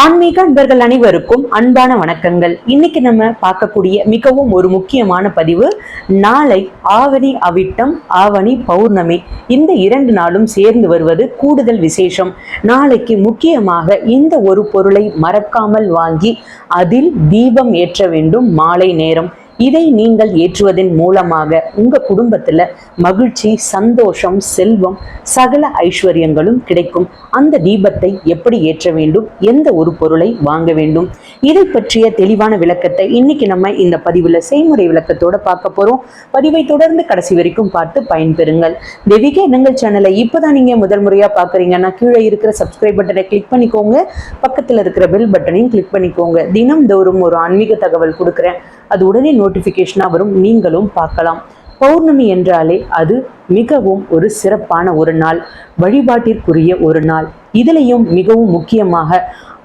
ஆன்மீக அன்பர்கள் அனைவருக்கும் அன்பான வணக்கங்கள். இன்னைக்கு நம்ம பார்க்கக்கூடிய மிகவும் ஒரு முக்கியமான பதிவு நாளை ஆவணி அவிட்டம் ஆவணி பௌர்ணமி. இந்த இரண்டு நாளும் சேர்ந்து வருவது கூடுதல் விசேஷம். நாளைக்கு முக்கியமாக இந்த ஒரு பொருளை மறக்காமல் வாங்கி அதில் தீபம் ஏற்ற வேண்டும் மாலை நேரம். இதை நீங்கள் ஏற்றுவதன் மூலமாக உங்க குடும்பத்துல மகிழ்ச்சி சந்தோஷம் செல்வம் சகல ஐஸ்வர்யங்களும் கிடைக்கும். அந்த தீபத்தை எப்படி ஏற்ற வேண்டும்? எந்த ஒரு பொருளை வாங்க வேண்டும்? இதை பற்றிய தெளிவான விளக்கத்தை இன்னைக்கு நம்ம இந்த பதிவுல செய்முறை விளக்கத்தோட பார்க்க போறோம். பதிவை தொடர்ந்து கடைசி வரைக்கும் பார்த்து பயன்பெறுங்கள். தெய்வீக எண்ணங்கள் சேனலை இப்போதான் நீங்க முதல் முறையா பாக்குறீங்கன்னா கீழே இருக்கிற சப்ஸ்கிரைப் பட்டனை கிளிக் பண்ணிக்கோங்க. பக்கத்துல இருக்கிற பெல் பட்டனையும் கிளிக் பண்ணிக்கோங்க. தினம்தோறும் ஒரு ஆன்மீக தகவல் கொடுக்குறேன். அது உடனே நோட்டிஃபிகேஷனாக வரும். நீங்களும் பார்க்கலாம். பௌர்ணமி என்றாலே அது மிகவும் ஒரு சிறப்பான ஒரு நாள். வழிபாட்டிற்குரிய ஒரு நாள். இதிலையும் மிகவும் முக்கியமாக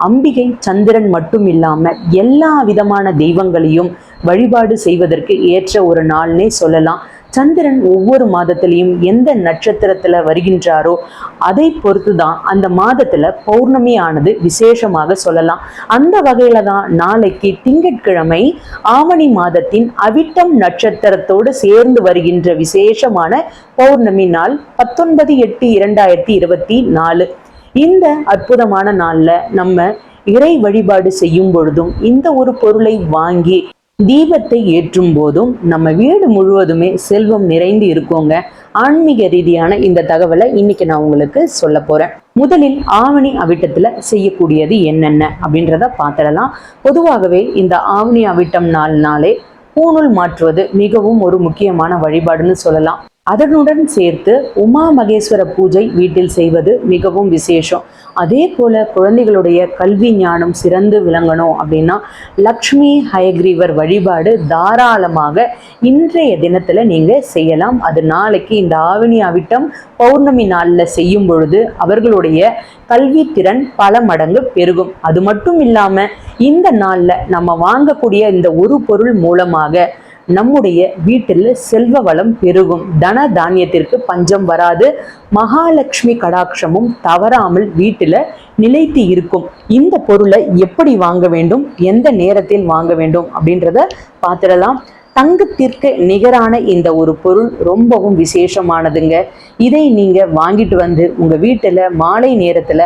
அம்பிகை சந்திரன் மட்டும் இல்லாம எல்லா விதமான தெய்வங்களையும் வழிபாடு செய்வதற்கு ஏற்ற ஒரு நாள்னே சொல்லலாம். சந்திரன் ஒவ்வொரு மாதத்திலையும் எந்த நட்சத்திரத்துல வருகின்றாரோ அதை பொறுத்து தான் அந்த மாதத்துல பௌர்ணமி ஆனது விசேஷமாக சொல்லலாம். அந்த வகையில தான் நாளைக்கு திங்கட்கிழமை ஆவணி மாதத்தின் அவிட்டம் நட்சத்திரத்தோடு சேர்ந்து வருகின்ற விசேஷமான பௌர்ணமி நாள் பத்தொன்பது எட்டு இரண்டாயிரத்தி இருபத்தி நாலு. இந்த அற்புதமான நாள்ல நம்ம இறை வழிபாடு செய்யும் பொழுதும் இந்த ஒரு பொருளை வாங்கி தீபத்தை ஏற்றும் போதும் நம்ம வீடு முழுவதுமே செல்வம் நிறைந்து இருக்கோங்க. ஆன்மீக ரீதியான இந்த தகவலை இன்னைக்கு நான் உங்களுக்கு சொல்ல போறேன். முதலில் ஆவணி அவிட்டத்துல செய்யக்கூடியது என்னென்ன அப்படின்றத பார்த்துடலாம். பொதுவாகவே இந்த ஆவணி அவிட்டம் நாள் நாளே பூணூல் மாற்றுவது மிகவும் ஒரு முக்கியமான வழிபாடுன்னு சொல்லலாம். அதனுடன் சேர்த்து உமா மகேஸ்வர பூஜை வீட்டில் செய்வது மிகவும் விசேஷம். அதே போல குழந்தைகளுடைய கல்வி ஞானம் சிறந்து விளங்கணும் அப்படின்னா லக்ஷ்மி ஹயக்ரீவர் வழிபாடு தாராளமாக இன்றைய தினத்துல நீங்க செய்யலாம். அது நாளைக்கு இந்த ஆவணி அவிட்டம் பௌர்ணமி நாளில் செய்யும் பொழுது அவர்களுடைய கல்வி திறன் பல மடங்கு பெருகும். அது மட்டும் இல்லாம இந்த நாளில் நம்ம வாங்கக்கூடிய இந்த ஒரு பொருள் மூலமாக நம்முடைய வீட்டில் செல்வ வளம் பெருகும். தன தானியத்திற்கு பஞ்சம் வராது. மகாலட்சுமி கடாட்சமும் தவறாமல் வீட்டில் நிலைத்து இருக்கும். இந்த பொருளை எப்படி வாங்க வேண்டும்? எந்த நேரத்தில் வாங்க வேண்டும்? அப்படின்றத பார்த்துடலாம். தங்கத்திற்கு நிகரான இந்த ஒரு பொருள் ரொம்பவும் விசேஷமானதுங்க. இதை நீங்கள் வாங்கிட்டு வந்து உங்கள் வீட்டில் மாலை நேரத்தில்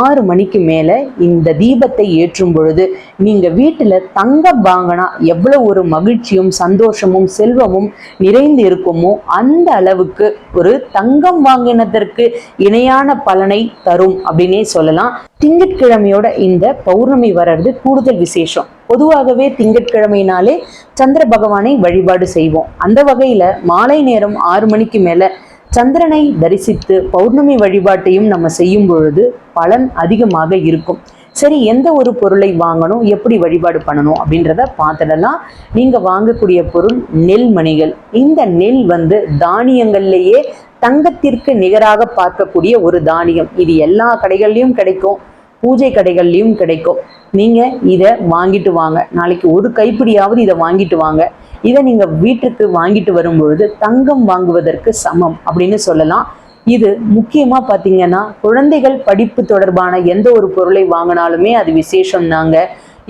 ஆறு மணிக்கு மேலே இந்த தீபத்தை ஏற்றும் பொழுது நீங்கள் வீட்டில் தங்கம் வாங்கினா எவ்வளோ ஒரு மகிழ்ச்சியும் சந்தோஷமும் செல்வமும் நிறைந்து இருக்குமோ அந்த அளவுக்கு ஒரு தங்கம் வாங்கினதற்கு இணையான பலனை தரும் அப்படின்னே சொல்லலாம். திங்கட்கிழமையோட இந்த பௌர்ணமி வர்றது கூடுதல் விசேஷம். பொதுவாகவே திங்கட்கிழமைனாலே சந்திர பகவானை வழிபாடு செய்வோம். அந்த வகையில மாலை நேரம் ஆறு மணிக்கு மேல சந்திரனை தரிசித்து பௌர்ணமி வழிபாட்டையும் நம்ம செய்யும் பொழுது பலன் அதிகமாக இருக்கும். சரி எந்த ஒரு பொருளை வாங்கணும் எப்படி வழிபாடு பண்ணணும் அப்படின்றத பார்த்துடலாம். நீங்கள் வாங்கக்கூடிய பொருள் நெல் மணிகள். இந்த நெல் வந்து தானியங்கள்லேயே தங்கத்திற்கு நிகராக பார்க்கக்கூடிய ஒரு தானியம். இது எல்லா கடைகள்லையும் கிடைக்கும். பூஜை கடைகள்லையும் கிடைக்கும். நீங்க இதை வாங்கிட்டு வாங்க. நாளைக்கு ஒரு கைப்பிடியாவது இதை வாங்கிட்டு வாங்க. இதை நீங்க வீட்டுக்கு வாங்கிட்டு வரும்பொழுது தங்கம் வாங்குவதற்கு சமம் அப்படின்னு சொல்லலாம். இது முக்கியமா பாத்தீங்கன்னா குழந்தைகள் படிப்பு தொடர்பான எந்த ஒரு பொருளை வாங்கினாலுமே அது விசேஷம் தாங்க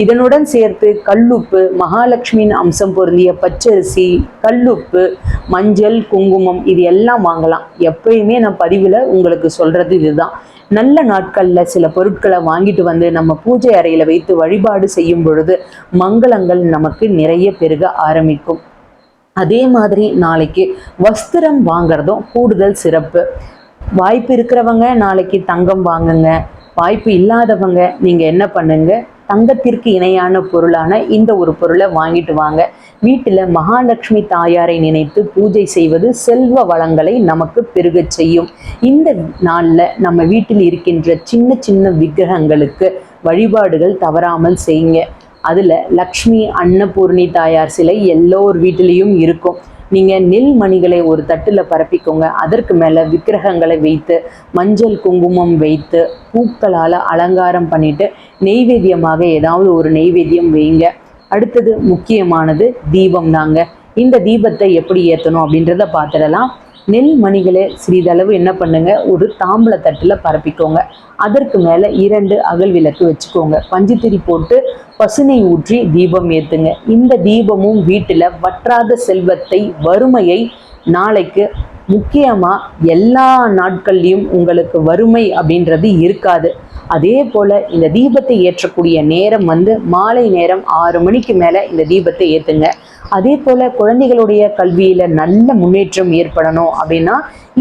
இதனுடன் சேர்த்து கல்லுப்பு மகாலட்சுமியின் அம்சம் பொருந்திய பச்சரிசி கல்லுப்பு மஞ்சள் குங்குமம் இது எல்லாம் வாங்கலாம். எப்பயுமே நான் பதிவில் உங்களுக்கு சொல்றது இதுதான். நல்ல நாட்களில் சில பொருட்களை வாங்கிட்டு வந்து நம்ம பூஜை அறையில் வைத்து வழிபாடு செய்யும் பொழுது மங்களங்கள் நமக்கு நிறைய பெருக ஆரம்பிக்கும். அதே மாதிரி நாளைக்கு வஸ்திரம் வாங்குறதும் கூடுதல் சிறப்பு. வாய்ப்பு இருக்கிறவங்க நாளைக்கு தங்கம் வாங்குங்க. வாய்ப்பு இல்லாதவங்க நீங்கள் என்ன பண்ணுங்கள் தங்கத்திற்கு இணையான பொருளான இந்த ஒரு பொருளை வாங்கிட்டு வாங்க. வீட்டில் மகாலட்சுமி தாயாரை நினைத்து பூஜை செய்வது செல்வ வளங்களை நமக்கு பெருகச் செய்யும். இந்த நாளில் நம்ம வீட்டில் இருக்கின்ற சின்ன சின்ன விக்கிரகங்களுக்கு வழிபாடுகள் தவறாமல் செய்யுங்க. அதில் லக்ஷ்மி அன்னபூர்ணி தாயார் சிலை எல்லோர் வீட்டிலையும் இருக்கும். நீங்கள் நெல் மணிகளை ஒரு தட்டில் பரப்பிக்கோங்க. அதற்கு மேலே விக்கிரகங்களை வைத்து மஞ்சள் குங்குமம் வைத்து பூக்களால் அலங்காரம் பண்ணிட்டு நெய்வேத்தியமாக ஏதாவது ஒரு நெய்வேத்தியம் வைங்க. அடுத்தது முக்கியமானது தீபம் தாங்க. இந்த தீபத்தை எப்படி ஏற்றணும் அப்படின்றத பார்த்துடலாம். நெல் மணிகளை சிறிதளவு என்ன பண்ணுங்க? ஒரு தாம்பள தட்டில் பரப்பிக்கோங்க. அதற்கு மேலே இரண்டு அகல் விளக்கு வச்சுக்கோங்க. பஞ்சுத்திரி போட்டு பசுனை ஊற்றி தீபம் ஏற்றுங்க இந்த தீபமும் வீட்டில் வற்றாத செல்வத்தை வறுமையை நாளைக்கு முக்கியமாக எல்லா நாட்கள்லையும் உங்களுக்கு வறுமை அப்படின்றது இருக்காது. அதே போல் இந்த தீபத்தை ஏற்றக்கூடிய நேரம் வந்து மாலை நேரம் ஆறு மணிக்கு மேலே இந்த தீபத்தை ஏற்றுங்க அதே போல் குழந்தைகளுடைய கல்வியில் நல்ல முன்னேற்றம் ஏற்படணும் அப்படின்னா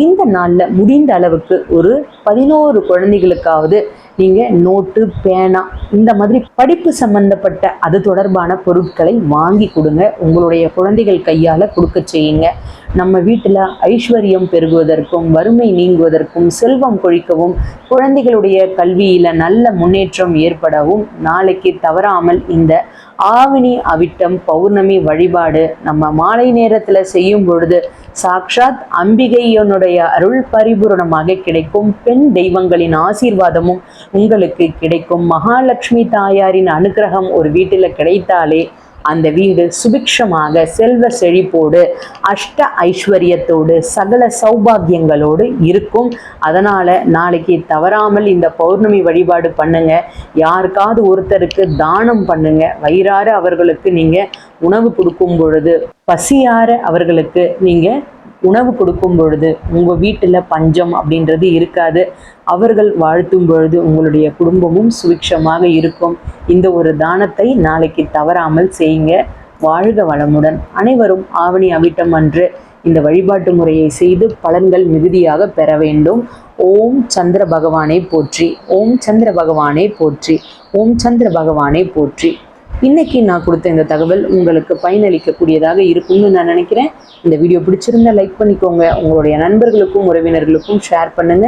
இந்த நாளில் முடிந்த அளவுக்கு ஒரு பதினோரு குழந்தைகளுக்காவது நீங்கள் நோட்டு பேனா இந்த மாதிரி படிப்பு சம்பந்தப்பட்ட அது தொடர்பான பொருட்களை வாங்கி கொடுங்க. உங்களுடைய குழந்தைகள் கையால் கொடுக்க செய்யுங்க. நம்ம வீட்டில் ஐஸ்வர்யம் பெருகுவதற்கும் வறுமை நீங்குவதற்கும் செல்வம் கொழிக்கவும் குழந்தைகளுடைய கல்வியில் நல்ல முன்னேற்றம் ஏற்படவும் நாளைக்கு தவறாமல் இந்த ஆவினி அவிட்டம் பௌர்ணமி வழிபாடு நம்ம மாலை நேரத்தில் செய்யும் பொழுது சாக்ஷாத் அம்பிகையனுடைய அருள் பரிபூரணமாக கிடைக்கும். பெண் தெய்வங்களின் ஆசீர்வாதமும் உங்களுக்கு கிடைக்கும். மகாலட்சுமி தாயாரின் அனுகிரகம் ஒரு வீட்டில் கிடைத்தாலே அந்த வீடு சுபிக்ஷமாக செல்வ செழிப்போடு அஷ்ட ஐஸ்வர்யத்தோடு சகல சௌபாகியங்களோடு இருக்கும். அதனால் நாளைக்கு தவறாமல் இந்த பௌர்ணமி வழிபாடு பண்ணுங்க. யாருக்காவது ஒருத்தருக்கு தானம் பண்ணுங்க. வயிறார அவர்களுக்கு நீங்கள் உணவு கொடுக்கும் பொழுது பசியார அவர்களுக்கு நீங்கள் உணவு கொடுக்கும் பொழுது உங்கள் வீட்டில் பஞ்சம் அப்படின்றது இருக்காது. அவர்கள் வாழ்த்தும் பொழுது உங்களுடைய குடும்பமும் சுபிக்ஷமாக இருக்கும். இந்த ஒரு தானத்தை நாளைக்கு தவறாமல் செய்யுங்க. வாழ்க வளமுடன். அனைவரும் ஆவணி அவிட்டம் அன்று இந்த வழிபாட்டு முறையை செய்து பலன்கள் மிகுதியாக பெற வேண்டும். ஓம் சந்திர பகவானை போற்றி. ஓம் சந்திர பகவானை போற்றி. ஓம் சந்திர பகவானை போற்றி. இன்றைக்கி நான் கொடுத்த இந்த தகவல் உங்களுக்கு பயனளிக்கக்கூடியதாக இருக்கும்னு நான் நினைக்கிறேன். இந்த வீடியோ பிடிச்சிருந்தா லைக் பண்ணிக்கோங்க. உங்களுடைய நண்பர்களுக்கும் உறவினர்களுக்கும் ஷேர் பண்ணுங்க.